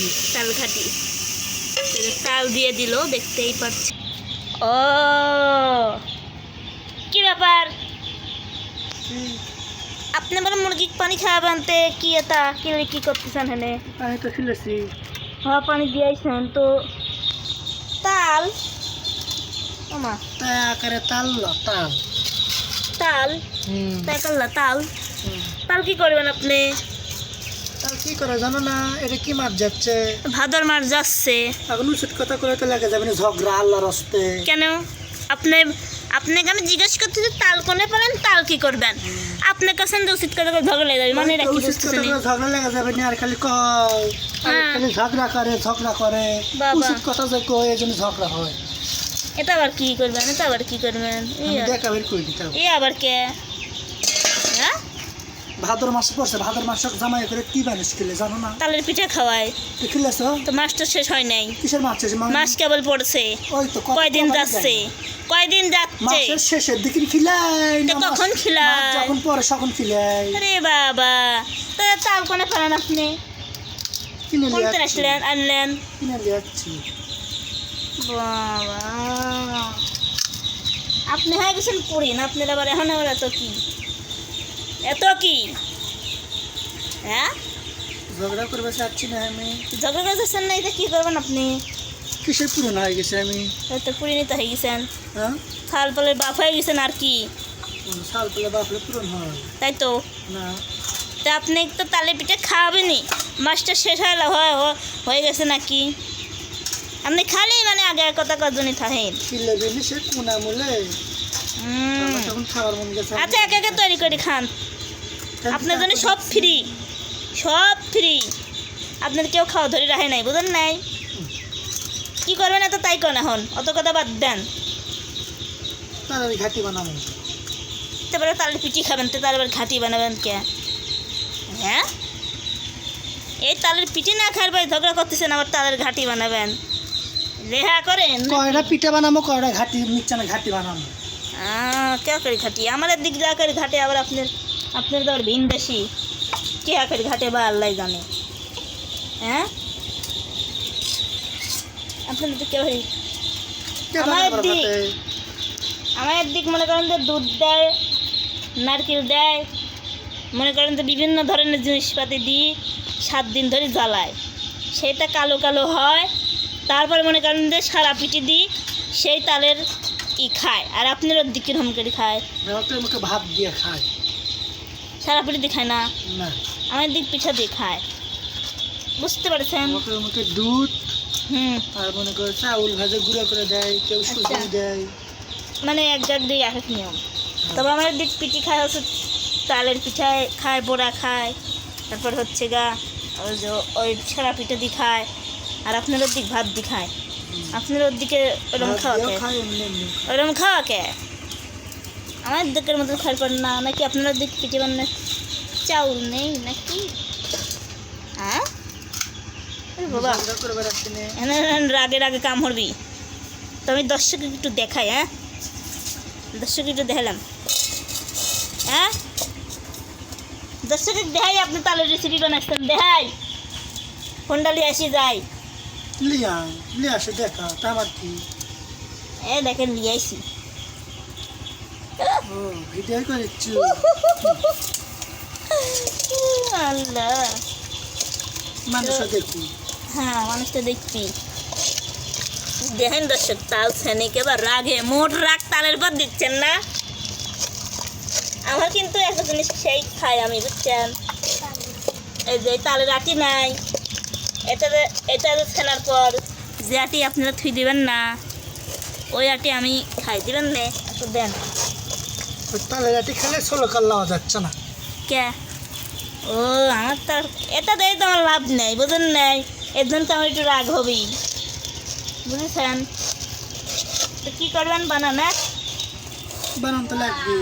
ঘাটি তাল ঘাটি তাল দিয়ে দিল দেখতেই পাচ্ছি। ও কি ব্যাপার? আপনি বলে মুরগি পানি খাওয়াবেন তে কি এটা? কি কি করতেছেন হেনে আমি তো ফেলেছি। হওয়া পানি দিয়েছেন তো। তাল? ওমা তাই আকারে তাল তাল। তাল? কাল্লা তাল? তাল কি করবেন আপনি? তাল কি করে জানো না? এটা কি মাছ যাচ্ছে? ভাদর মাস যাচ্ছে। এখন উচিত কথা করে তো লাগে যাবে না ঝগড়া আল্লাহর হস্তে। কেন? আপনি আপনাকে আমি জিজ্ঞেস করতে যে তাল কোনে পেলেন তাল কি করবেন? আপনার কাছে তো উচিত কথা করে ঝগড়া লেগে যাবে মানে এটা কি বুঝতেছেন ঝগড়া লেগে যাবে না আর খালি কয় আর হ্যাঁ। খালি ঝগড়া করে ঝগড়া করে। উচিত কথা যে কয় এই জন্য ঝগড়া হয়। এটা আবার কি করবেন এটা আবার কি করবেন? এই আবার কে? ভাদর মাসে পড়ছে ভাদর মাসে জামাই করে কি মানুষ খেলে জানো না? তালের পিঠা খাওয়ায় তো খেলেছ? তো মাসটা শেষ হয় নাই। কিসের মাছ আছে মাস কেবল পড়ছে। ওই তো কয়দিন যাচ্ছে? কয়দিন যাচ্ছে? মাসের শেষের দিকে খিলাই তো না কখন খিলাই? যখন পরে তখন খিলাই। আরে বাবা তো তাল কোনে ফেলেন আপনি। কিনে লিয়ে আসলেন আনলেন? কিনে লিয়ে যাচ্ছি বাবা। আপনি হয়ে গেছেন পুরি না আপনার আবার এখন আবার এত কি? এত কি? হ্যাঁ? ঝগড়া করবে চাচ্ছি না আমি। ঝগড়া করতেছেন না এটা কি করবেন আপনি? কিসের পুরনো হয়ে গেছে আমি? হয়তো পুরি নিতে হয়ে গেছেন। হ্যাঁ? থাল পালের বাপ হয়ে গেছেন আর কি? সাল পেলে বাপলে পূরণ হয়। তাই তো? না। তা আপনি তো তালে পিঠে খাওয়াবেনই। মাছটা শেষ হয়ে হয় হয়ে গেছে নাকি? আপনি খালি মানে আগে কথা কজনই থাকেন সে কোনা মূলে হুম। আমার তখন খাবার গেছে। আচ্ছা একে একে তৈরি করে খান। আপনার জন্য সব ফ্রি সব ফ্রি আপনার কেউ খাওয়া ধরে রাখে নাই বুঝলেন নাই? কি করবেন এত তাই করেন এখন? অত কথা বাদ দেন। তাড়াতাড়ি ঘাটি বানাবো তারপরে তালের পিঠি খাবেন তো তারপর ঘাটি বানাবেন কে? হ্যাঁ? এই তালের পিঠি না খাওয়ার ভাই ঝগড়া করতেছেন আবার তালের ঘাটি বানাবেন। রেহা করেন? কয়টা পিঠা বানাবো কয়টা ঘাটি মিক্সানে ঘাটি বানাবো? কে করে ঘাটি। আমাদের দিক যা করে ঘাটে আবার আপনার আপনার তো আর ভিন বেশি কে করে ঘাটে বা আল্লাহ জানে। হ্যাঁ? আপনাদের তো কেউ আমার দিক। ঘাটে? আমাদের দিক মনে করেন যে দুধ দেয় নারকেল দেয় মনে করেন যে বিভিন্ন ধরনের জিনিসপাতি দিই সাত দিন ধরে জ্বালায়। সেটা কালো কালো হয় তারপরে মনে করেন যে সারা পিঠি দিই সেই তালের ই খায়। আর আপনার ওর দিক কীরকম করে খায় ভাত দিয়ে খায়। সারা পিঠি দিয়ে খায় না। আমাদের দিক পিঠা দিয়ে খায় বুঝতে পারছেন? আমাকে দুধ হুম। আর মনে করে চাউল ভাজে গুঁড়ো করে দেয় কেউ সুজি আচ্ছা। দেয়। মানে এক জায়গ দিয়ে এক এক নিয়ম। তবে আমাদের দিক পিঠি খায় হচ্ছে তালের পিঠায় খায় বড়া খায়। তারপর হচ্ছে গা ওই যে ওই ছেঁড়া পিঠা দিয়ে খায়। আর আপনার ওর দিক ভাত দিয়ে খায়। আপনার ওর দিকে ওরকম খাওয়া কে? ওরকম খাওয়া কে? আমার দিকের মতন খাওয়ার পর না নাকি আপনার দিক পিঠে বান্না চাউল নেই নাকি? হ্যাঁ? বাবা। বেড়াচ্ছি নে। এনে রাগে রাগে কাম হরবি তো আমি দর্শক একটু দেখাই হ্যাঁ? দর্শক একটু দেখালাম। হ্যাঁ? দর্শক দেখাই আপনি তালের রেসিপি বানাচ্ছেন দেখাই। ফোনটা লিয়ে আসি যাই। লিয়া লিয়া আসে দেখা তা আমার কি? এ দেখেন লিয়ে করেছি আল্লাহ। হ্যাঁ মানুষটা দেখবি। দেখেন দর্শক তাল সেনেকে বা রাগে। মোট রাগ তালের পর দিচ্ছেন না। আমার কিন্তু একটা জিনিস সেই খাই আমি বুঝছেন? এই যে তালের আটি নাই। এটা এটা ছেনার পর যে আটি আপনারা থুই দিবেন না ওই আটি আমি খাই। দিবেন না? একটু দেন। তাহলে রাটি খেলে ষোলো কাল নেওয়া যাচ্ছে না। কে? ও আমার তো এটা দিয়ে তো আমার লাভ নেই এর জন্য তো আমার একটু রাগ হবেই। বুঝেছেন? তো কী করবেন বানানা বানান তো লাগবে।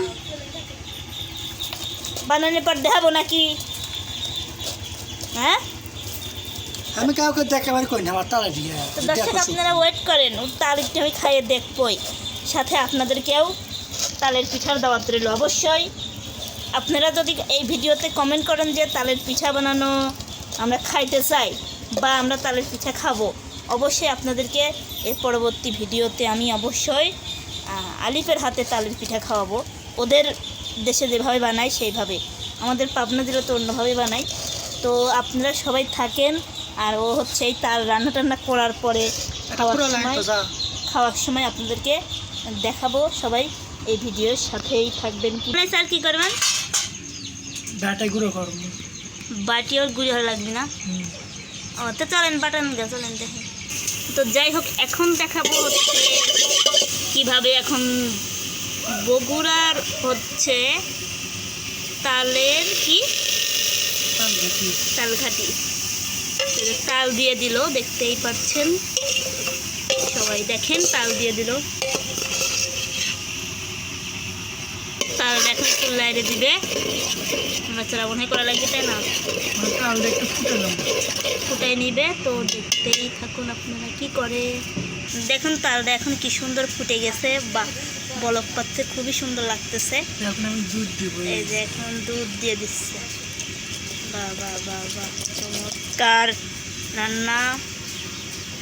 বানানোর পর দেখাবো নাকি? হ্যাঁ? আমি কাউকে দেখাবার কই না আমার দিয়ে দর্শক আপনারা ওয়েট করেন ওর তালেরটা আমি খাইয়ে দেখবই। সাথে আপনাদেরকেও তালের পিঠার দাওয়াত রইল। অবশ্যই আপনারা যদি এই ভিডিওতে কমেন্ট করেন যে তালের পিঠা বানানো আমরা খাইতে চাই বা আমরা তালের পিঠা খাব অবশ্যই আপনাদেরকে এর পরবর্তী ভিডিওতে আমি অবশ্যই আলিফের হাতে তালের পিঠা খাওয়াবো। ওদের দেশে যেভাবে বানায় সেইভাবে। আমাদের পাবনা জেলা তো অন্যভাবে বানায়। তো আপনারা সবাই থাকেন আর ও হচ্ছে এই তাল রান্না টান্না করার পরে খাওয়ার সময় খাওয়ার সময় আপনাদেরকে দেখাবো সবাই। এই ভিডিওর সাথেই থাকবেন কি? স্যার কি করবেন? ব্যাটাই গুঁড়ো করব। বাটি ওর গুড়ি লাগবে না? ও তো চলেন বাটান গে চলেন দেখেন তো যাই হোক এখন দেখাবো হচ্ছে কীভাবে এখন বগুড়ার হচ্ছে তালের কি? তাল ঘাটি তালঘাটি তাল দিয়ে দিল দেখতেই পাচ্ছেন। সবাই দেখেন তাল দিয়ে দিল। তাল এখন একটু লাইরে দিবে। বাচ্চারা মনে করা লাগবে, তাই না? তালটা একটু ফুটালাম ফুটাই নিবে, তো দেখতেই থাকুন আপনারা কি করে। দেখুন তালটা এখন কি সুন্দর ফুটে গেছে। বা বলক পাচ্ছে, খুবই সুন্দর লাগতেছে। দুধ দিব এই যে এখন দুধ দিয়ে দিচ্ছে। বাহ বাহ বাহ বাহ, চমৎকার রান্না।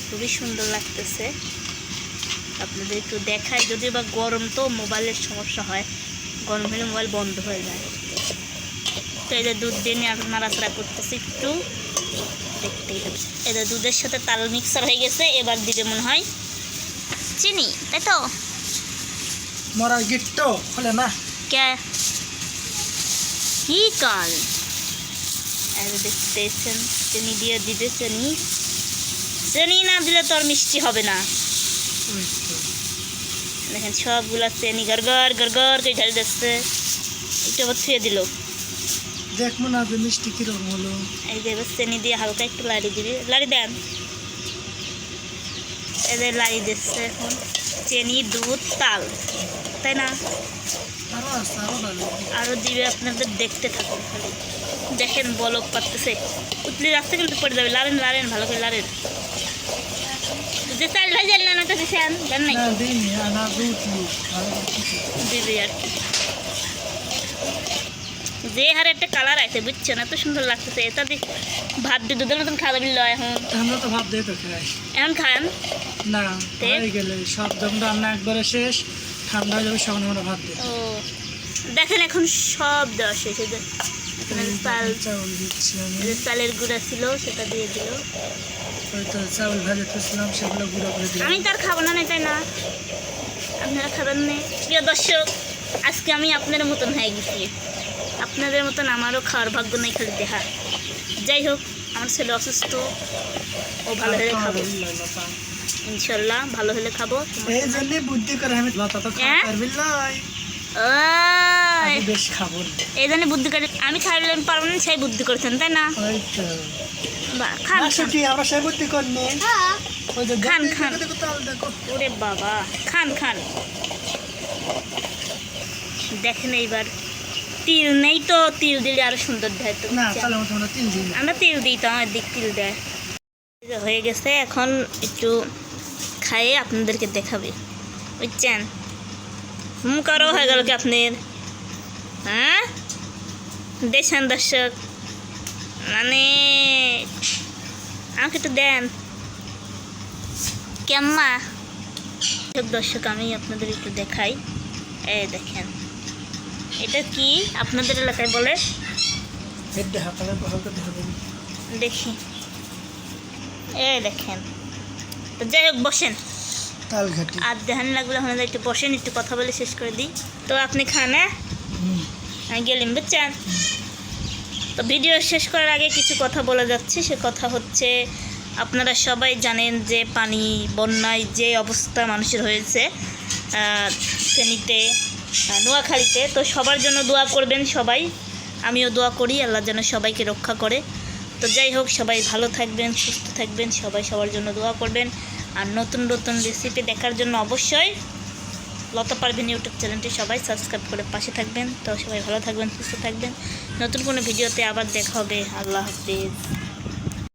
খুবই সুন্দর লাগতেছে। আপনাদের একটু দেখায় যদি বা গরম তো, মোবাইলের সমস্যা হয়। গরম হলে মোবাইল বন্ধ হয়ে যায়। তো যে দুধ দিয়ে নিয়ে নাড়াচাড়া করতেছে একটু। দেখতেই থাকছে যে দুধের সাথে তাল মিক্সার হয়ে গেছে এবার দিবে মনে হয় চিনি তাই তো? মরার গিট্টো হলে না। কে? কি কাল? দেখতেছেন চিনি দিয়ে দিবে চিনি। চিনি না দিলে তো আর মিষ্টি হবে না। দেখেন সবগুলা চিনি গড়গড় গড়গড় করে ঢাল দিচ্ছে। একটু আবার ছুঁয়ে দিল। দেখব না যে মিষ্টি কীরকম হলো। এই যে এবার চিনি দিয়ে হালকা একটু লাড়ি দিবি। লাড়ি দেন। এদের লাড়ি দিচ্ছে এখন। চেনি দুধ তাল। তাই না? আরও আরও দিবে আপনাদের দেখতে থাকুন খালি। দেখেন বলক পারতেছে। উতলি রাস্তা কিন্তু পড়ে যাবে। লাড়েন লাড়েন ভালো করে লারেন চাল দিছেন জান নাই না দিইনি আনা দুধ আর যে হারে একটা কালার আছে বুঝছেন এত সুন্দর লাগতেছে এটা দিয়ে ভাত দিয়ে দুধের মতন খাওয়া দিল এখন আমরা তো ভাত দিয়ে তো খাই এখন খান না? হয়ে গেলে সব যখন রান্না একবারে শেষ ঠান্ডা হয়ে যাবে সখন আমরা ভাত দিই ও দেখেন এখন সব দেওয়া শেষ এই যে এখানে চাল যে চালের গুঁড়া ছিল সেটা দিয়ে দিল। ওই তো চাউল ভেজে তুলছিলাম সেগুলো গুঁড়ো করে দিলাম। আমি তার খাব না না তাই না? আপনারা খাবেন না? প্রিয় দর্শক আজকে আমি আপনার মতন হয়ে গেছি। আপনাদের মতন আমারও খাওয়ার ভাগ্য নেই খালি দেখা যাই হোক আমার ছেলে অসুস্থ ও ভালো হলে খাব। ইনশাল্লাহ ভালো হলে খাব। এই জন্য বুদ্ধি করে আমি লতা তো হ্যাঁ? খাওয়া পারবি এই জন্য বুদ্ধি করে আমি পারব না সেই বুদ্ধি করেছেন তাই না? খান। সেটি আমরা বুদ্ধি করিনি খান, খান। ওরে বাবা। খান খান। দেখেন এইবার। তিল নেই তো তিল দিলে আরও সুন্দর দেয় তো। আমরা তিল দিই তো আমার দিক তিল দেয়। হয়ে গেছে এখন একটু খাইয়ে আপনাদেরকে দেখাবে। বুঝছেন? হুম করো হয়ে গেল কি আপনার হ্যাঁ? দেশান দর্শক। মানে আমাকে একটু দেন। কেম্মা দর্শক আমি আপনাদের একটু দেখাই। এই দেখেন এটা কি আপনাদের এলাকায় বলে? দেখি এই দেখেন তো যাই হোক বসেন। আর দেখান লাগলে আমাদের একটু বসেন একটু কথা বলে শেষ করে দিই। তো আপনি খান হ্যাঁ। আমি গেলাম বুঝছেন? তো ভিডিও শেষ করার আগে কিছু কথা বলে যাচ্ছে। সে কথা হচ্ছে, আপনারা সবাই জানেন যে পানি, বন্যায় যে অবস্থা মানুষের হয়েছে ফেনীতে নোয়াখালীতে। তো সবার জন্য দোয়া করবেন সবাই। আমিও দোয়া করি, আল্লাহ যেন সবাইকে রক্ষা করে। তো যাই হোক, সবাই ভালো থাকবেন, সুস্থ থাকবেন, সবাই সবার জন্য দোয়া করবেন। আর নতুন নতুন রেসিপি দেখার জন্য অবশ্যই লতা পারবেন ইউটিউব চ্যানেলটি সবাই সাবস্ক্রাইব করে পাশে থাকবেন। তো সবাই ভালো থাকবেন, সুস্থ থাকবেন। নতুন কোনো ভিডিওতে আবার দেখা হবে। আল্লাহ হাফিজ।